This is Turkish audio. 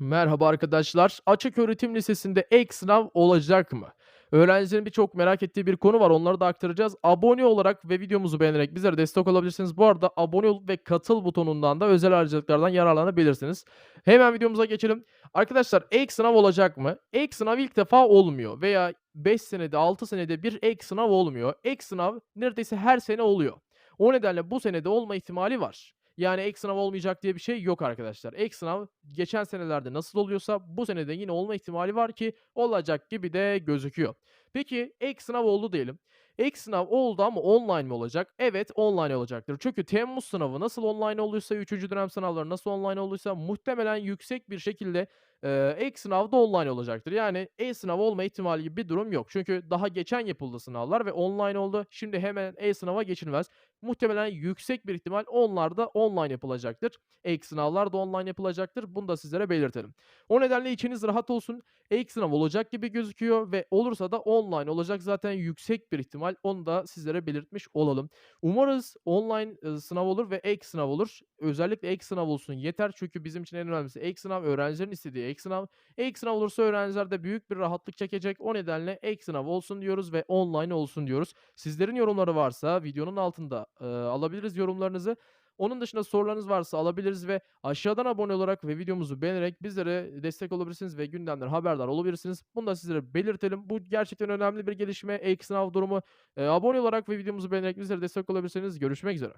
Merhaba arkadaşlar. Açık Öğretim Lisesi'nde ek sınav olacak mı? Öğrencilerin birçok merak ettiği bir konu var. Onları da aktaracağız. Abone olarak ve videomuzu beğenerek bizlere destek olabilirsiniz. Bu arada abone ol ve katıl butonundan da özel harcılıklardan yararlanabilirsiniz. Hemen videomuza geçelim. Arkadaşlar ek sınav olacak mı? Ek sınav ilk defa olmuyor veya 5 senede 6 senede bir ek sınav olmuyor. Ek sınav neredeyse her sene oluyor. O nedenle bu senede olma ihtimali var. Yani ek sınav olmayacak diye bir şey yok arkadaşlar. Ek sınav geçen senelerde nasıl oluyorsa bu senede yine olma ihtimali var ki olacak gibi de gözüküyor. Peki ek sınav oldu diyelim. Ek sınav oldu ama online mi olacak? Evet online olacaktır. Çünkü Temmuz sınavı nasıl online olduysa, 3. dönem sınavları nasıl online olduysa muhtemelen yüksek bir şekilde eee ek sınav da online olacaktır. Yani e-sınav olma ihtimali gibi bir durum yok. Çünkü daha geçen yapıldı sınavlar ve online oldu. Şimdi hemen e-sınava geçilmez. Muhtemelen yüksek bir ihtimal onlar da online yapılacaktır. Ek sınavlar da online yapılacaktır. Bunu da sizlere belirtelim. O nedenle içiniz rahat olsun. Ek sınav olacak gibi gözüküyor ve olursa da online olacak zaten yüksek bir ihtimal. Onu da sizlere belirtmiş olalım. Umarız online sınav olur ve ek sınav olur. Özellikle ek sınav olsun yeter. Çünkü bizim için en önemlisi ek sınav, öğrencilerin istediği ek sınav. Ek sınav olursa öğrenciler de büyük bir rahatlık çekecek. O nedenle ek sınav olsun diyoruz ve online olsun diyoruz. Sizlerin yorumları varsa videonun altında, ııı, alabiliriz yorumlarınızı. Onun dışında sorularınız varsa alabiliriz ve aşağıdan abone olarak ve videomuzu beğenerek bizlere destek olabilirsiniz ve gündemden haberdar olabilirsiniz. Bunu da sizlere belirtelim. Bu gerçekten önemli bir gelişme. Ek sınav durumu. Eee, abone olarak ve videomuzu beğenerek bizlere destek olabilirsiniz. Görüşmek üzere.